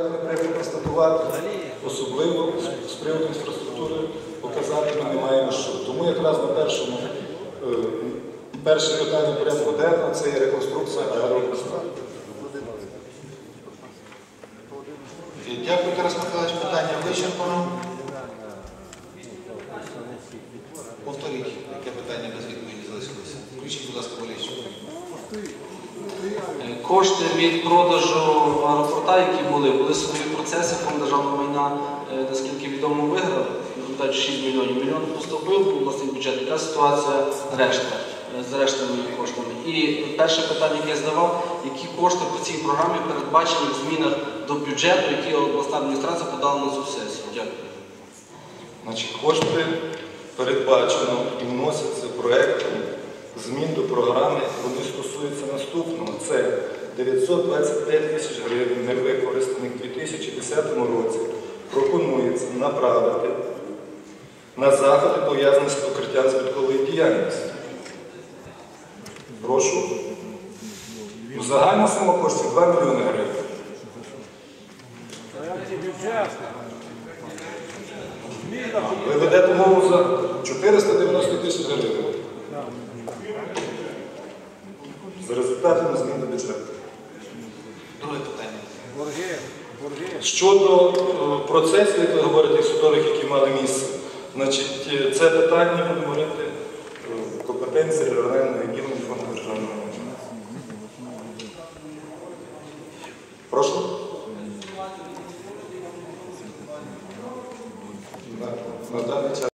Треба констатувати, особливо з- приводу інфраструктури показати ми не маємо що. Тому якраз на першому е, перше питання порядку денного це є реконструкція аеропорту. Дякую, Тарас Михайлович. Питання вичерпано. Кошти від продажу аеропорта, які були, були судові процеси, фонд державного майна, е, наскільки відомо, виграв, в результаті 6 мільйонів. Мільйон поступив в обласний бюджет. Яка ситуація решта, е, з рештовими коштами? І перше питання, яке я здавав, які кошти по цій програмі передбачені в змінах до бюджету, які обласна адміністрація подала на цю? Дякую. Значить, кошти передбачено і вносяться 925 тисяч гривень невикористаних у 2010 році. Пропонується направити на заходи, пов'язані з покриттям збиткової діяльності. Прошу. Загальна сума коштів 2 мільйони гривень. Ви ведете мову за 490 тисяч гривень. За результатами змін до бюджету. Друге питання. Борги. Борги. Щодо е, процесів, як ви говорите, судових, які мали місце, значить, е, це питання, будемо говорити, е, компетенції регіонального відділення фонду державного. Прошу. На даний час.